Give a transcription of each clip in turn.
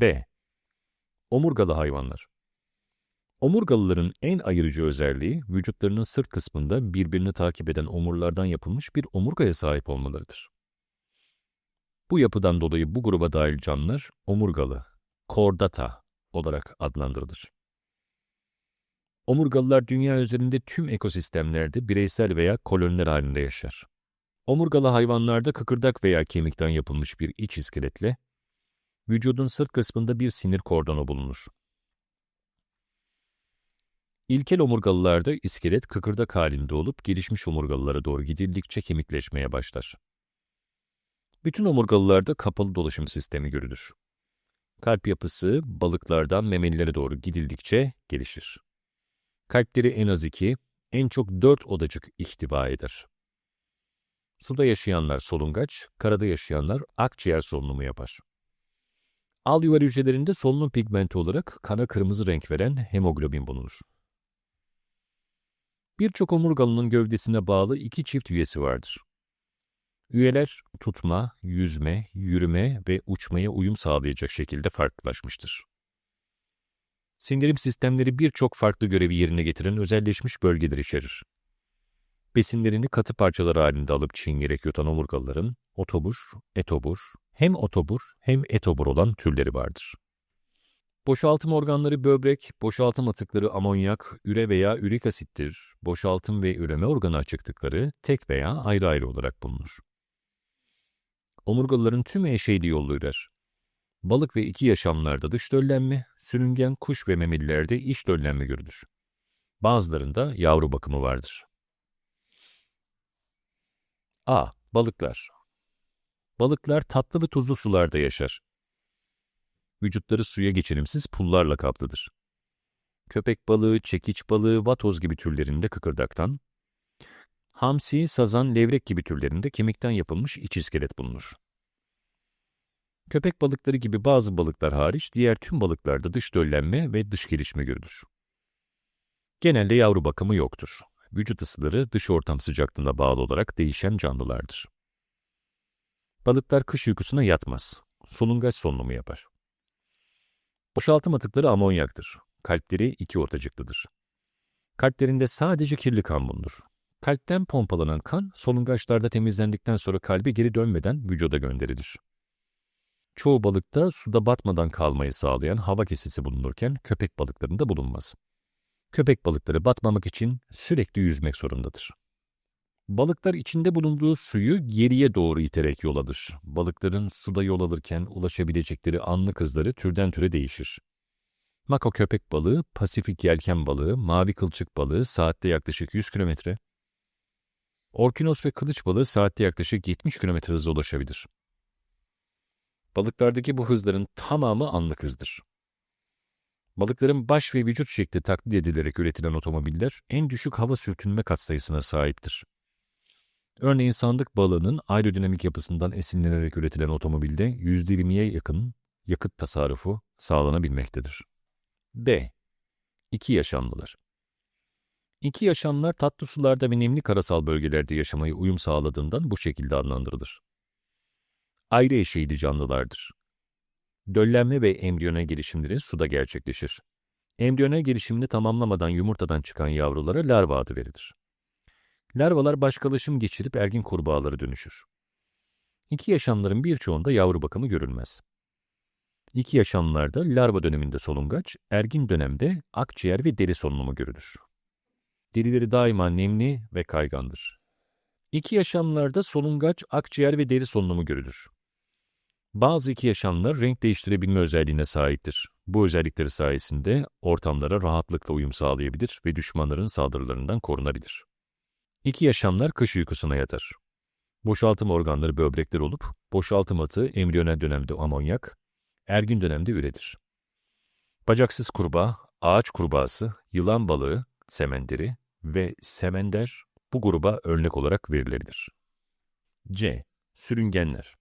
B. Omurgalı hayvanlar. Omurgalıların en ayırıcı özelliği vücutlarının sırt kısmında birbirini takip eden omurlardan yapılmış bir omurgaya sahip olmalarıdır. Bu yapıdan dolayı bu gruba dahil canlılar omurgalı, chordata olarak adlandırılır. Omurgalılar dünya üzerinde tüm ekosistemlerde bireysel veya koloniler halinde yaşar. Omurgalı hayvanlarda kıkırdak veya kemikten yapılmış bir iç iskeletle, vücudun sırt kısmında bir sinir kordonu bulunur. İlkel omurgalılarda iskelet kıkırdak halinde olup gelişmiş omurgalılara doğru gidildikçe kemikleşmeye başlar. Bütün omurgalılarda kapalı dolaşım sistemi görülür. Kalp yapısı balıklardan memelilere doğru gidildikçe gelişir. Kalpleri en az iki, en çok dört odacık ihtiva eder. Suda yaşayanlar solungaç, karada yaşayanlar akciğer solunumu yapar. Alüvar hücrelerinde solunum pigmenti olarak kana kırmızı renk veren hemoglobin bulunur. Birçok omurgalının gövdesine bağlı iki çift üyesi vardır. Üyeler tutma, yüzme, yürüme ve uçmaya uyum sağlayacak şekilde farklılaşmıştır. Sindirim sistemleri birçok farklı görevi yerine getiren özelleşmiş bölgeler içerir. Besinlerini katı parçalar halinde alıp çiğneyerek yutan omurgalıların otobur, etobur, hem otobur hem etobur olan türleri vardır. Boşaltım organları böbrek, boşaltım atıkları amonyak, üre veya ürik asittir. Boşaltım ve üreme organı açıklıkları tek veya ayrı ayrı olarak bulunur. Omurgalıların tüm eşeyli yollu ürer. Balık ve iki yaşamlarda dış döllenme, sürüngen, kuş ve memelilerde iç döllenme görülür. Bazılarında yavru bakımı vardır. A. Balıklar Balıklar tatlı ve tuzlu sularda yaşar. Vücutları suya geçirimsiz pullarla kaplıdır. Köpek balığı, çekiç balığı, vatoz gibi türlerinde kıkırdaktan, hamsi, sazan, levrek gibi türlerinde kemikten yapılmış iç iskelet bulunur. Köpek balıkları gibi bazı balıklar hariç diğer tüm balıklarda dış döllenme ve dış gelişme görülür. Genelde yavru bakımı yoktur. Vücut ısıları dış ortam sıcaklığına bağlı olarak değişen canlılardır. Balıklar kış uykusuna yatmaz. Solungaç solunumu yapar. Boşaltım atıkları amonyaktır. Kalpleri iki ortacıklıdır. Kalplerinde sadece kirli kan bulunur. Kalpten pompalanan kan solungaçlarda temizlendikten sonra kalbe geri dönmeden vücuda gönderilir. Çoğu balıkta suda batmadan kalmayı sağlayan hava kesesi bulunurken köpek balıklarında bulunmaz. Köpek balıkları batmamak için sürekli yüzmek zorundadır. Balıklar içinde bulunduğu suyu geriye doğru iterek yol alır. Balıkların suda yol alırken ulaşabilecekleri anlık hızları türden türe değişir. Mako köpek balığı, Pasifik yelken balığı, mavi kılçık balığı saatte yaklaşık 100 km, Orkinos ve kılıç balığı saatte yaklaşık 70 km hızla ulaşabilir. Balıklardaki bu hızların tamamı anlık hızdır. Balıkların baş ve vücut şekli taklit edilerek üretilen otomobiller en düşük hava sürtünme katsayısına sahiptir. Örneğin sandık balığının aerodinamik yapısından esinlenerek üretilen otomobilde %20'ye yakın yakıt tasarrufu sağlanabilmektedir. B. İki yaşamlılar. İki yaşamlar tatlı sularda ve nemli karasal bölgelerde yaşamaya uyum sağladığından bu şekilde adlandırılır. Ayrı eşeyli canlılardır. Döllenme ve embriyona gelişimleri suda gerçekleşir. Embriyona gelişimini tamamlamadan yumurtadan çıkan yavrulara larva adı verilir. Larvalar başkalaşım geçirip ergin kurbağalara dönüşür. İki yaşamların birçoğunda yavru bakımı görülmez. İki yaşamlarda larva döneminde solungaç, ergin dönemde akciğer ve deri solunumu görülür. Derileri daima nemli ve kaygandır. İki yaşamlarda solungaç, akciğer ve deri solunumu görülür. Bazı iki yaşamlar renk değiştirebilme özelliğine sahiptir. Bu özellikleri sayesinde ortamlara rahatlıkla uyum sağlayabilir ve düşmanların saldırılarından korunabilir. İki yaşamlar kış uykusuna yatar. Boşaltım organları böbrekler olup, boşaltım atı embriyonel dönemde amonyak, ergin dönemde üredir. Bacaksız kurbağa, ağaç kurbağası, yılan balığı, semenderi ve semender bu gruba örnek olarak verilebilir. C. Sürüngenler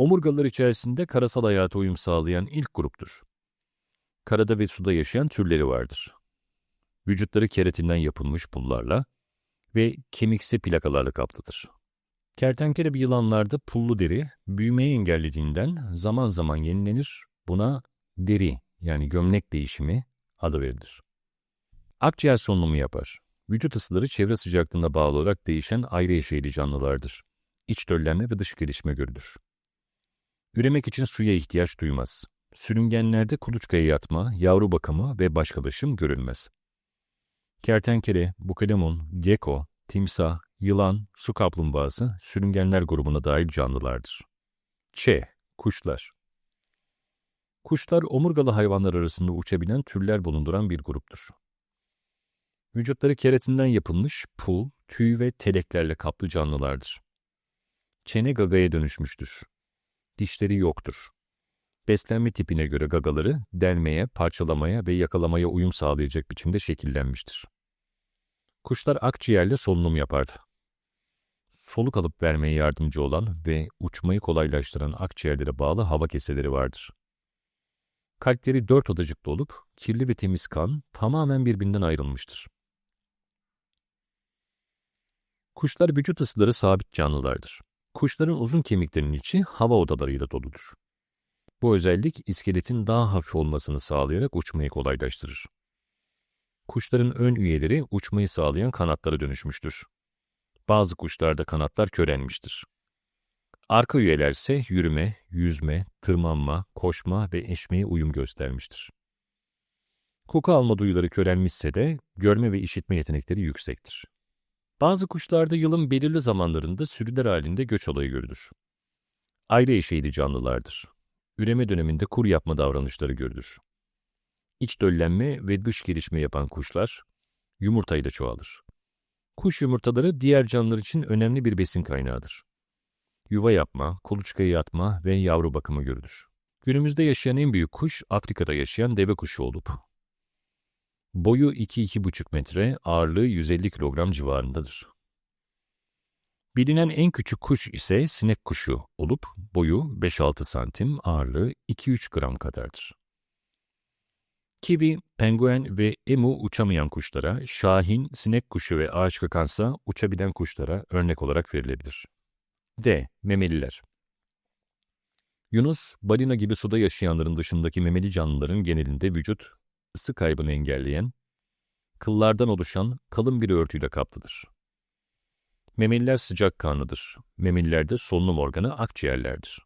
Omurgalar içerisinde karasal hayata uyum sağlayan ilk gruptur. Karada ve suda yaşayan türleri vardır. Vücutları keratinden yapılmış pullarla ve kemiksi plakalarla kaplıdır. Kertenkele bir yılanlarda pullu deri büyümeyi engellediğinden zaman zaman yenilenir, Buna deri yani gömlek değişimi adı verilir. Akciğer solunumu yapar. Vücut ısıları çevre sıcaklığına bağlı olarak değişen ayrı yaşayıcı canlılardır. İç döllenme ve dış gelişme görülür. Üremek için suya ihtiyaç duymaz. Sürüngenlerde kuluçkaya yatma, yavru bakımı ve başkalaşım görülmez. Kertenkele, bukalemun, geko, timsah, yılan, su kaplumbağası sürüngenler grubuna dahil canlılardır. Ç. Kuşlar Kuşlar omurgalı hayvanlar arasında uçabilen türler bulunduran bir gruptur. Vücutları keratinden yapılmış pul, tüy ve teleklerle kaplı canlılardır. Çene gagaya dönüşmüştür. Dişleri yoktur. Beslenme tipine göre gagaları delmeye, parçalamaya ve yakalamaya uyum sağlayacak biçimde şekillenmiştir. Kuşlar akciğerle solunum yapar. Soluk alıp vermeye yardımcı olan ve uçmayı kolaylaştıran akciğerlere bağlı hava keseleri vardır. Kalpleri dört odacıklı olup kirli ve temiz kan tamamen birbirinden ayrılmıştır. Kuşlar vücut ısıları sabit canlılardır. Kuşların uzun kemiklerinin içi hava odalarıyla doludur. Bu özellik iskeletin daha hafif olmasını sağlayarak uçmayı kolaylaştırır. Kuşların ön üyeleri uçmayı sağlayan kanatlara dönüşmüştür. Bazı kuşlarda kanatlar körelmiştir. Arka üyeler ise yürüme, yüzme, tırmanma, koşma ve eşmeye uyum göstermiştir. Koku alma duyuları körelmişse de görme ve işitme yetenekleri yüksektir. Bazı kuşlarda yılın belirli zamanlarında sürüler halinde göç olayı görülür. Ayrı eşeğli canlılardır. Üreme döneminde kur yapma davranışları görülür. İç döllenme ve dış gelişme yapan kuşlar yumurtayla çoğalır. Kuş yumurtaları diğer canlılar için önemli bir besin kaynağıdır. Yuva yapma, kuluçkaya yatma ve yavru bakımı görülür. Günümüzde yaşayan en büyük kuş Afrika'da yaşayan deve kuşu olup boyu 2-2,5 metre, ağırlığı 150 kilogram civarındadır. Bilinen en küçük kuş ise sinek kuşu olup boyu 5-6 santim, ağırlığı 2-3 gram kadardır. Kivi, penguen ve emu uçamayan kuşlara, şahin, sinek kuşu ve ağaç kakansa uçabilen kuşlara örnek olarak verilebilir. D. Memeliler Yunus, balina gibi suda yaşayanların dışındaki memeli canlıların genelinde vücut ısı kaybını engelleyen, kıllardan oluşan kalın bir örtüyle kaplıdır. Memeliler sıcak kanlıdır. Memelilerde solunum organı akciğerlerdir.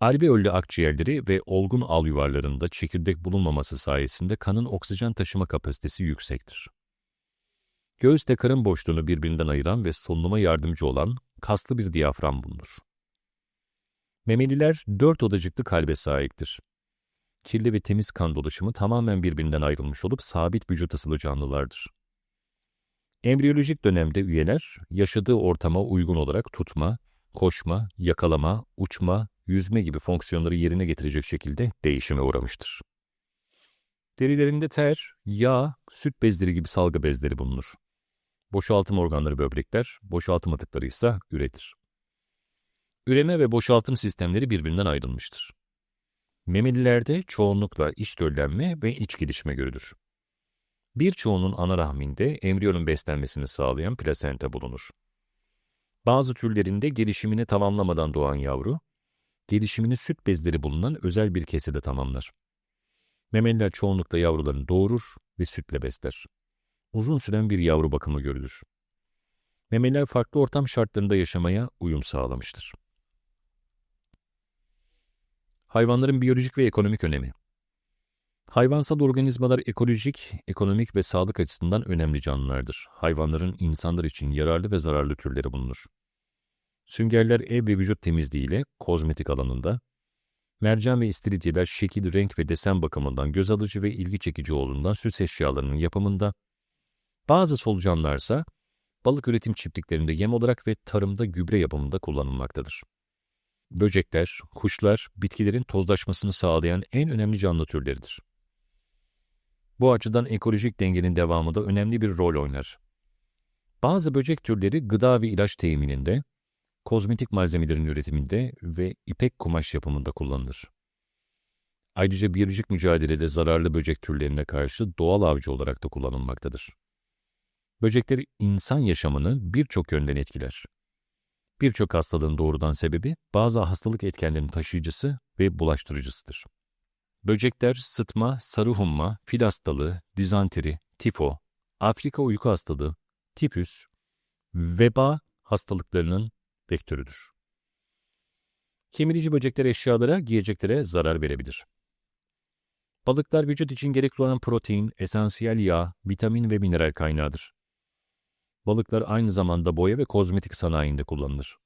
Alveollü akciğerleri ve olgun al yuvarlarında çekirdek bulunmaması sayesinde kanın oksijen taşıma kapasitesi yüksektir. Göğüste karın boşluğunu birbirinden ayıran ve solunuma yardımcı olan kaslı bir diyafram bulunur. Memeliler dört odacıklı kalbe sahiptir. Kirli ve temiz kan dolaşımı tamamen birbirinden ayrılmış olup sabit vücut ısılı canlılardır. Embriyolojik dönemde üyeler yaşadığı ortama uygun olarak tutma, koşma, yakalama, uçma, yüzme gibi fonksiyonları yerine getirecek şekilde değişime uğramıştır. Derilerinde ter, yağ, süt bezleri gibi salgı bezleri bulunur. Boşaltım organları böbrekler, boşaltım atıkları ise üretir. Üreme ve boşaltım sistemleri birbirinden ayrılmıştır. Memelilerde çoğunlukla iç döllenme ve iç gelişme görülür. Birçoğunun ana rahminde embriyonun beslenmesini sağlayan plasenta bulunur. Bazı türlerinde gelişimini tamamlamadan doğan yavru, gelişimini süt bezleri bulunan özel bir kesede tamamlar. Memeliler çoğunlukla yavrularını doğurur ve sütle besler. Uzun süren bir yavru bakımı görülür. Memeliler farklı ortam şartlarında yaşamaya uyum sağlamıştır. Hayvanların biyolojik ve ekonomik önemi Hayvansal organizmalar ekolojik, ekonomik ve sağlık açısından önemli canlılardır. Hayvanların insanlar için yararlı ve zararlı türleri bulunur. Süngerler ev ve vücut temizliğiyle kozmetik alanında, mercan ve istiridyeler şekil, renk ve desen bakımından göz alıcı ve ilgi çekici olduğundan süs eşyalarının yapımında, bazı solucanlarsa balık üretim çiftliklerinde yem olarak ve tarımda gübre yapımında kullanılmaktadır. Böcekler, kuşlar, bitkilerin tozlaşmasını sağlayan en önemli canlı türleridir. Bu açıdan ekolojik dengenin devamında önemli bir rol oynar. Bazı böcek türleri gıda ve ilaç temininde, kozmetik malzemelerin üretiminde ve ipek kumaş yapımında kullanılır. Ayrıca biyolojik mücadelede zararlı böcek türlerine karşı doğal avcı olarak da kullanılmaktadır. Böcekler insan yaşamını birçok yönden etkiler. Birçok hastalığın doğrudan sebebi bazı hastalık etkenlerinin taşıyıcısı ve bulaştırıcısıdır. Böcekler, sıtma, sarı humma, fil hastalığı, dizanteri, tifo, Afrika uyku hastalığı, tipüs, veba hastalıklarının vektörüdür. Kemirici böcekler eşyalara, giyeceklere zarar verebilir. Balıklar vücut için gerekli olan protein, esansiyel yağ, vitamin ve mineral kaynağıdır. Balıklar aynı zamanda boya ve kozmetik sanayinde kullanılır.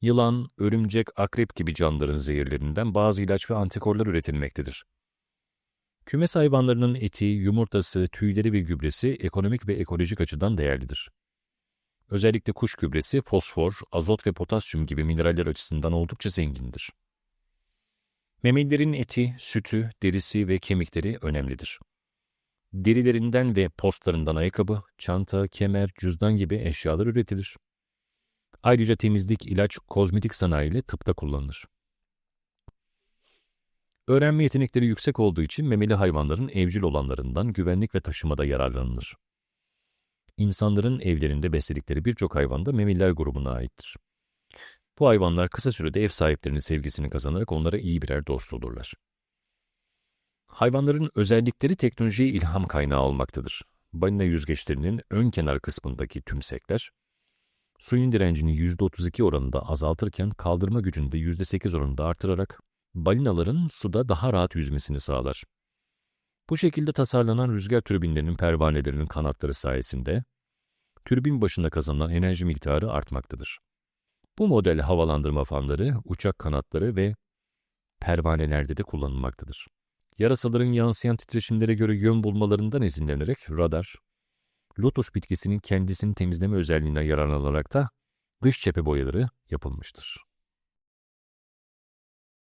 Yılan, örümcek, akrep gibi canlıların zehirlerinden bazı ilaç ve antikorlar üretilmektedir. Kümes hayvanlarının eti, yumurtası, tüyleri ve gübresi ekonomik ve ekolojik açıdan değerlidir. Özellikle kuş gübresi, fosfor, azot ve potasyum gibi mineraller açısından oldukça zengindir. Memelilerin eti, sütü, derisi ve kemikleri önemlidir. Derilerinden ve postlarından ayakkabı, çanta, kemer, cüzdan gibi eşyalar üretilir. Ayrıca temizlik, ilaç, kozmetik sanayi ile tıpta kullanılır. Öğrenme yetenekleri yüksek olduğu için memeli hayvanların evcil olanlarından güvenlik ve taşımada yararlanılır. İnsanların evlerinde besledikleri birçok hayvan da memeliler grubuna aittir. Bu hayvanlar kısa sürede ev sahiplerinin sevgisini kazanarak onlara iyi birer dost olurlar. Hayvanların özellikleri teknolojiye ilham kaynağı olmaktadır. Balina yüzgeçlerinin ön kenar kısmındaki tümsekler, suyun direncini %32 oranında azaltırken kaldırma gücünü de %8 oranında artırarak balinaların suda daha rahat yüzmesini sağlar. Bu şekilde tasarlanan rüzgar türbinlerinin pervanelerinin kanatları sayesinde türbin başında kazanılan enerji miktarı artmaktadır. Bu model havalandırma fanları, uçak kanatları ve pervanelerde de kullanılmaktadır. Yarasaların yansıyan titreşimlere göre yön bulmalarından esinlenerek radar, lotus bitkisinin kendisini temizleme özelliğine yararlanarak da dış cephe boyaları yapılmıştır.